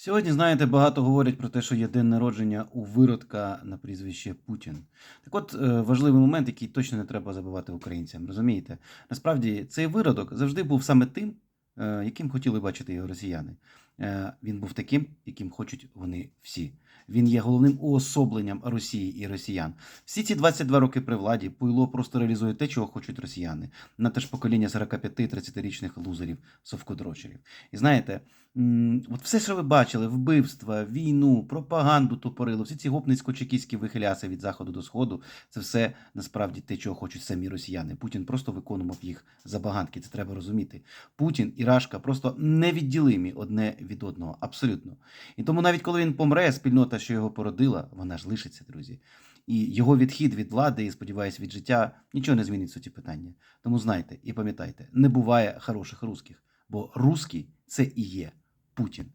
Сьогодні, знаєте, багато говорять про те, що є день народження у виродка на прізвище Путін. Так от е, важливий момент, який точно не треба забувати українцям. Розумієте? Насправді цей виродок завжди був саме тим, яким хотіли бачити його росіяни. Е, Він був таким, яким хочуть вони всі. Він є головним уособленням Росії і росіян. Всі ці 22 роки при владі Пуйло просто реалізує те, чого хочуть росіяни. На те ж покоління 45-30-річних лузерів, совкодрочерів. І знаєте, от все, що ви бачили, вбивства, війну, пропаганду тупорило, всі ці гопницько-чекістські вихиляси від заходу до сходу, це все насправді те, чого хочуть самі росіяни. Путін просто виконував їх забаганки. Це треба розуміти. Путін і Рашка просто невідділимі одне від одного. Абсолютно. І тому навіть коли він помре, спільнота, що його породила, вона ж лишиться, друзі. І його відхід від влади, і сподіваюсь, від життя нічого не змінить суті питання. Тому знайте і пам'ятайте, не буває хороших русських, бо русський це і є Путін.